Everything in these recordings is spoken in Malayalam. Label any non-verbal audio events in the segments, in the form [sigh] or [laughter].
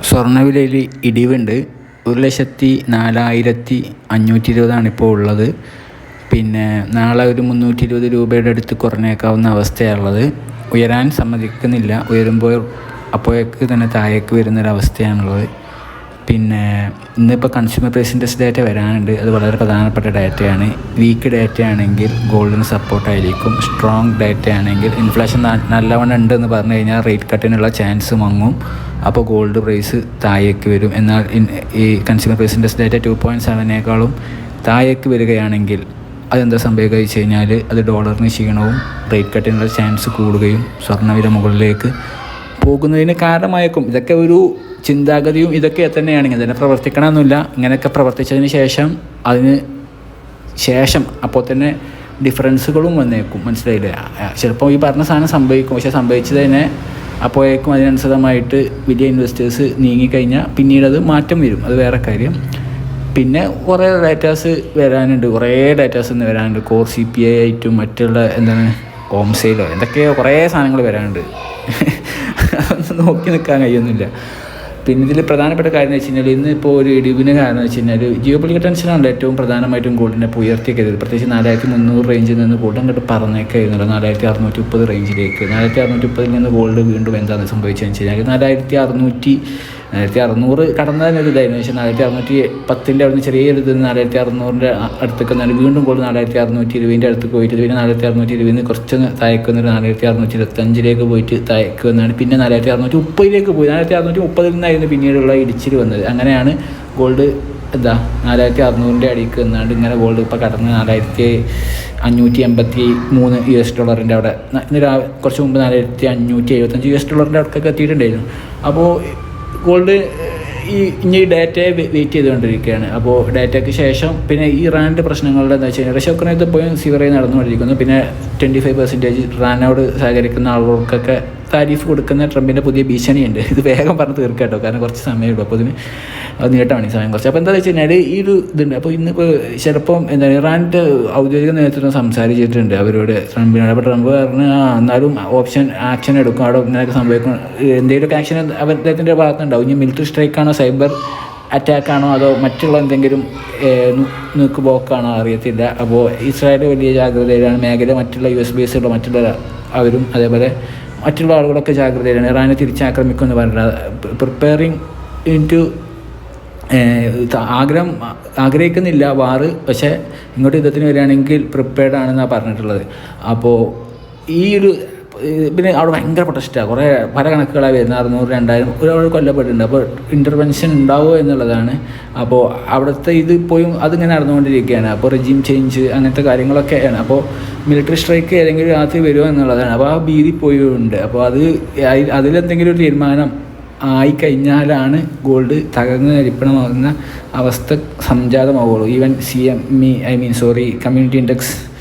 സ്വർണവിലയിൽ ഇടിവുണ്ട്. ഒരു ലക്ഷത്തി നാലായിരത്തി അഞ്ഞൂറ്റി ഇരുപതാണ് ഇപ്പോൾ ഉള്ളത്. പിന്നെ നാളെ ഒരു മുന്നൂറ്റി ഇരുപത് രൂപയുടെ അടുത്ത് കുറഞ്ഞേക്കാവുന്ന അവസ്ഥയാണുള്ളത് ഉയരാൻ സമ്മതിക്കുന്നില്ല. ഉയരുമ്പോൾ അപ്പോഴേക്ക് തന്നെ താഴേക്ക് വരുന്നൊരവസ്ഥയാണുള്ളത് പിന്നെ ഇന്നിപ്പോൾ കൺസ്യൂമർ പ്രൈസ് ഡാറ്റ വരാനുണ്ട്. അത് വളരെ പ്രധാനപ്പെട്ട ഡാറ്റയാണ് വീക്ക് ഡാറ്റ ആണെങ്കിൽ ഗോൾഡിന് സപ്പോർട്ടായിരിക്കും സ്ട്രോങ് ഡാറ്റ ആണെങ്കിൽ ഇൻഫ്ലേഷൻ നല്ലവണ്ണം ഉണ്ടെന്ന് പറഞ്ഞു കഴിഞ്ഞാൽ റേറ്റ് കട്ടിനുള്ള ചാൻസ് മങ്ങും. അപ്പോൾ ഗോൾഡ് പ്രൈസ് താഴേക്ക് വരും. എന്നാൽ ഈ consumer price index data two point സെവനേക്കാളും താഴേക്ക് വരികയാണെങ്കിൽ അതെന്താ സംഭവിക്കുക വെച്ച് കഴിഞ്ഞാൽ അത് ഡോളറിന് ക്ഷീണവും റേറ്റ് കട്ടിനുള്ള ചാൻസ് കൂടുകയും സ്വർണവില മുകളിലേക്ക് പോകുന്നതിന് കാരണമായേക്കും. ഇതൊക്കെ ഒരു ചിന്താഗതിയും ഇതൊക്കെ തന്നെയാണ്. ഇങ്ങനെ പ്രവർത്തിക്കണമെന്നില്ല. ഇങ്ങനെയൊക്കെ പ്രവർത്തിച്ചതിന് ശേഷം അതിന് ശേഷം അപ്പോൾ തന്നെ ഡിഫറൻസുകളും വന്നേക്കും. മനസ്സിലായില്ലേ? ചിലപ്പോൾ ഈ പറഞ്ഞ സാധനം സംഭവിക്കും. പക്ഷേ സംഭവിച്ചത് തന്നെ അപ്പോഴേക്കും അതിനനുസൃതമായിട്ട് വലിയ ഇൻവെസ്റ്റേഴ്സ് നീങ്ങിക്കഴിഞ്ഞാൽ പിന്നീട് അത് മാറ്റം വരും. അത് വേറെ കാര്യം. പിന്നെ കുറേ ഡാറ്റാസ് വരാനുണ്ട്. കുറേ ഡാറ്റാസ് ഇന്ന് വരാനുണ്ട്. കോർ സി പി ഐ ആയിട്ടും മറ്റുള്ള എന്താണ് ഹോം സെയിലോ എന്തൊക്കെയോ കുറേ സാധനങ്ങൾ വരാനുണ്ട്. [laughs] അതൊന്നും നോക്കി നിൽക്കാൻ കഴിയുന്നില്ല. പിന്നെ ഇതിൽ പ്രധാനപ്പെട്ട കാര്യം എന്ന് വെച്ച് കഴിഞ്ഞാൽ ഇന്ന് ഇപ്പോൾ ഒരു ഇടിവിന് കാരണം എന്ന് വെച്ച് കഴിഞ്ഞാൽ ജിയോ പൊളിറ്റിക്കൽ ടെൻഷനാണല്ലോ ഏറ്റവും പ്രധാനമായിട്ടും ഗോൾഡിനെ ഇപ്പോൾ ഉയർത്തിയൊക്കെ പ്രത്യേകിച്ച് നാലായിരത്തി മുന്നൂറ് റേഞ്ചിൽ നിന്ന് ഗോൾഡ് അങ്ങോട്ട് പറഞ്ഞേക്കായിരുന്നല്ലോ നാലായിരത്തി അറുന്നൂറ്റി മുപ്പത് റേഞ്ചിലേക്ക് നാലായിരത്തി അറുന്നൂറ്റി മുപ്പതിൽ നിന്ന് ഗോൾഡ് വീണ്ടും എന്താണ് സംഭവിച്ചതെന്ന് വെച്ച് കഴിഞ്ഞാൽ നാലായിരത്തി അറുന്നൂറ്റി നാലായിരത്തി അറുന്നൂറ് കടന്ന തന്നെ ഒരു ഇതായിരുന്നു. പക്ഷേ നാലായിരത്തി അറുന്നൂറ്റി പത്തിന്റെ അവിടെ നിന്ന് ചെറിയൊരു ഇത് നാലായിരത്തി അറുന്നൂറിന്റെ അടുത്തൊക്കെ നല്ല വീണ്ടും കൂടുതൽ നാലായിരത്തി അറുന്നൂറ്റി ഇരുപതിന്റെ അടുത്ത് പോയിട്ട് പിന്നെ നാലായിരത്തി അറുന്നൂറ്റി ഇരുപതിൽ നിന്ന് കുറച്ച് താഴേക്ക് വന്നിട്ട് നാലായിരത്തി അറുന്നൂറ്റി ഇരുപത്തഞ്ചിലേക്ക് പോയിട്ട് താഴേക്ക് പിന്നെ നാലായിരത്തി അറുന്നൂറ്റി മുപ്പതിലേക്ക് പോയി. നാലായിരത്തി അറുന്നൂറ്റി മുപ്പതിൽ നിന്നായിരുന്നു പിന്നീടുള്ള ഇടിച്ചിൽ വന്നത്. അങ്ങനെയാണ് ഗോൾഡ് എന്താ നാലായിരത്തി അറുന്നൂറിന്റെ അടിക്ക് എന്നാണ്ട് ഇങ്ങനെ ഗോൾഡ് ഇപ്പോൾ കടന്ന് നാലായിരത്തി അഞ്ഞൂറ്റി എൺപത്തി മൂന്ന് യു എസ് ഡോളറിന്റെ അവിടെ. ഇന്ന് കുറച്ച് മുമ്പ് നാലായിരത്തി അഞ്ഞൂറ്റി എഴുപത്തഞ്ച് യു എസ് ഡോളറിന്റെ അടുത്തൊക്കെ എത്തിയിട്ടുണ്ടായിരുന്നു. അപ്പോൾ ഗോൾഡ് ഈ ഇനി ഡാറ്റയെ വെയിറ്റ് ചെയ്തുകൊണ്ടിരിക്കുകയാണ്. അപ്പോൾ ഡാറ്റയ്ക്ക് ശേഷം പിന്നെ ഈ റാനിന്റെ പ്രശ്നങ്ങളുടെ എന്താ വെച്ച് കഴിഞ്ഞാൽ റഷ്യ ഉക്രൈനത്ത് പോയി സീവറായി നടന്നുകൊണ്ടിരിക്കുന്നു. പിന്നെ ട്വന്റി ഫൈവ് പെർസെന്റേജ് റാനോട് സഹകരിക്കുന്ന ആളുകൾക്കൊക്കെ താരീഫ് കൊടുക്കുന്ന ട്രംപിന്റെ പുതിയ ഭീഷണിയുണ്ട്. ഇത് വേഗം പറഞ്ഞ് തീർക്കാട്ടോ കാരണം കുറച്ച് സമയമുള്ളൂ. അപ്പോൾ ഇതിന് അത് നീട്ടമാണ് ഈ സമയം കുറച്ച്. അപ്പോൾ എന്താ വെച്ച് കഴിഞ്ഞാൽ ഈ ഒരു ഇതുണ്ട്. അപ്പോൾ ഇന്നിപ്പോൾ ചിലപ്പം എന്താ ഇറാന്റെ ഔദ്യോഗിക നേതൃത്വം സംസാരിച്ചിട്ടുണ്ട് അവരോട് ട്രംപിനോട്. അപ്പോൾ ട്രംപ് പറഞ്ഞ് ആ എന്നാലും ഓപ്ഷൻ ആക്ഷൻ എടുക്കും. അവിടെ ഇങ്ങനെയൊക്കെ സംഭവിക്കും. എന്തെങ്കിലുമൊക്കെ ആക്ഷൻ അവർ അദ്ദേഹത്തിന്റെ ഭാഗത്തുണ്ടാവും. ഇനി മിലിറ്ററി സ്ട്രൈക്കാണോ സൈബർ അറ്റാക്കാണോ അതോ മറ്റുള്ള എന്തെങ്കിലും നീക്കുപോക്കാണോ അറിയത്തില്ല. അപ്പോൾ ഇസ്രായേൽ വലിയ ജാഗ്രതയിലാണ്. മേഖല മറ്റുള്ള യു എസ് ഉള്ള മറ്റുള്ള അവരും അതേപോലെ മറ്റുള്ള ആളുകളൊക്കെ ജാഗ്രതയിലാണ് ഇറാനെ തിരിച്ചാക്രമിക്കുമെന്ന് പറഞ്ഞിട്ട് പ്രിപ്പയറിങ് ഇൻ ടു ആഗ്രഹം ആഗ്രഹിക്കുന്നില്ല വാറ് പക്ഷേ ഇങ്ങോട്ട് യുദ്ധത്തിന് വരികയാണെങ്കിൽ പ്രിപ്പയർഡ് ആണെന്നാണ് പറഞ്ഞിട്ടുള്ളത്. അപ്പോൾ ഈ ഒരു പിന്നെ അവിടെ ഭയങ്കര പ്രൊട്ടസ്റ്റാണ് കുറേ പല കണക്കുകളായി വരുന്നത്. അറുന്നൂറ് രണ്ടായിരം ഒരാൾ കൊല്ലപ്പെട്ടിട്ടുണ്ട്. അപ്പോൾ ഇന്റർവെൻഷൻ ഉണ്ടാവുമോ എന്നുള്ളതാണ്. അപ്പോൾ അവിടുത്തെ ഇത് പോയി അതിങ്ങനെ നടന്നുകൊണ്ടിരിക്കുകയാണ്. അപ്പോൾ റെജീം ചേഞ്ച് അങ്ങനത്തെ കാര്യങ്ങളൊക്കെയാണ്. അപ്പോൾ മിലിറ്ററി സ്ട്രൈക്ക് ഏതെങ്കിലും രാത്രി വരുമോ എന്നുള്ളതാണ്. അപ്പോൾ ആ ഭീതി പോയുണ്ട് അപ്പോൾ അത് അതിലെന്തെങ്കിലും ഒരു തീരുമാനം ആയി കഴിഞ്ഞാലാണ് ഗോൾഡ് തകർന്ന് അരിപ്പണമാകുന്ന അവസ്ഥ സംജാതമാവുള്ളൂ. Even C M E I mean sorry community index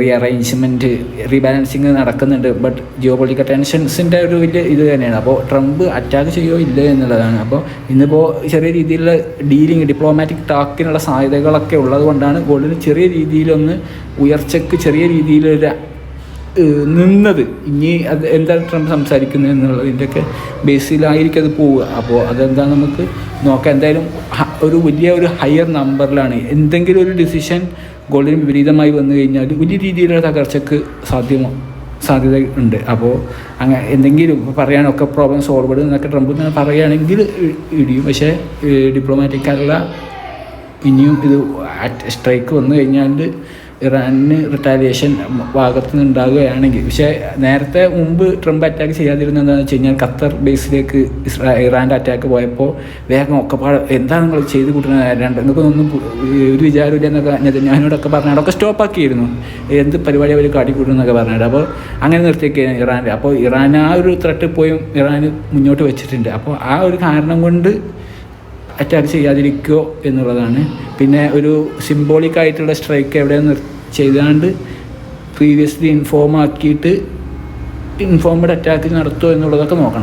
rearrangement rebalancing നടക്കുന്നുണ്ട്. ബട്ട് ജിയോ പൊളിറ്റിക്കൽ ടെൻഷൻസിന്റെ ഒരു വലിയ ഇത് തന്നെയാണ്. അപ്പോൾ ട്രംപ് അറ്റാക്ക് ചെയ്യുമോ ഇല്ല എന്നുള്ളതാണ്. അപ്പോൾ ഇന്നിപ്പോൾ ചെറിയ രീതിയിലുള്ള ഡീലിംഗ് ഡിപ്ലോമാറ്റിക് ടാക്കിനുള്ള സാധ്യതകളൊക്കെ ഉള്ളത് കൊണ്ടാണ് ഗോൾഡിന് ചെറിയ രീതിയിലൊന്ന് ഉയർച്ചയ്ക്ക് ചെറിയ രീതിയിലൊരു നിന്നത്. ഇനി അത് എന്താണ് ട്രംപ് സംസാരിക്കുന്നത് എന്നുള്ളതിന്റെയൊക്കെ ബേസിലായിരിക്കും അത് പോവുക. അപ്പോൾ അതെന്താ നമുക്ക് നോക്കാം. എന്തായാലും ഒരു വലിയ ഒരു ഹയർ നമ്പറിലാണ് എന്തെങ്കിലും ഒരു ഡിസിഷൻ ഗോൾഡിന് വിപരീതമായി വന്നു കഴിഞ്ഞാൽ വലിയ രീതിയിലുള്ള തകർച്ചക്ക് സാധ്യമോ സാധ്യത ഉണ്ട്. അപ്പോൾ അങ്ങനെ എന്തെങ്കിലും പറയാനൊക്കെ പ്രോബ്ലം സോൾവ് എന്നൊക്കെ ട്രംപ് ഇങ്ങനെ പറയുകയാണെങ്കിൽ ഇടിയും. പക്ഷേ ഡിപ്ലോമാറ്റിക്കായുള്ള ഇനിയും ഇത് സ്ട്രൈക്ക് വന്നു കഴിഞ്ഞാൽ ഇറാനിന് റിട്ടാലിയേഷൻ ഭാഗത്ത് നിന്ന് ഉണ്ടാകുകയാണെങ്കിൽ പക്ഷേ നേരത്തെ മുമ്പ് ട്രംപ് അറ്റാക്ക് ചെയ്യാതിരുന്ന എന്താണെന്ന് വെച്ച് കഴിഞ്ഞാൽ ഖത്തർ ബേസിലേക്ക് ഇസ്രാ ഇറാന്റെ അറ്റാക്ക് പോയപ്പോൾ വേഗം ഒക്കെ പാട് എന്താണ് നിങ്ങൾ ചെയ്ത് കൂട്ടുന്നത്? രണ്ട് നിങ്ങൾക്കൊന്നും ഒരു വിചാരമില്ല എന്നൊക്കെ ഞാനോടൊക്കെ പറഞ്ഞാൽ അതൊക്കെ സ്റ്റോപ്പാക്കിയിരുന്നു എന്ത് പരിപാടി അവർ കാട്ടിക്കൂട്ടുന്നൊക്കെ പറഞ്ഞിട്ട്. അപ്പോൾ അങ്ങനെ നിർത്തിയൊക്കെയാണ് ഇറാൻ അപ്പോൾ ഇറാൻ ആ ഒരു ത്രട്ട് പോയും ഇറാൻ മുന്നോട്ട് വെച്ചിട്ടുണ്ട്. അപ്പോൾ ആ ഒരു കാരണം കൊണ്ട് അറ്റാക്ക് ചെയ്യാതിരിക്കുക എന്നുള്ളതാണ്. പിന്നെ ഒരു സിംബോളിക് ആയിട്ടുള്ള സ്ട്രൈക്ക് എവിടെ നിർ ചെയ്താണ്ട് പ്രീവിയസ്ലി ഇൻഫോം ആക്കിയിട്ട് ഇൻഫോംഡ് അറ്റാക്ക് നടത്തുമോ എന്നുള്ളതൊക്കെ നോക്കണം.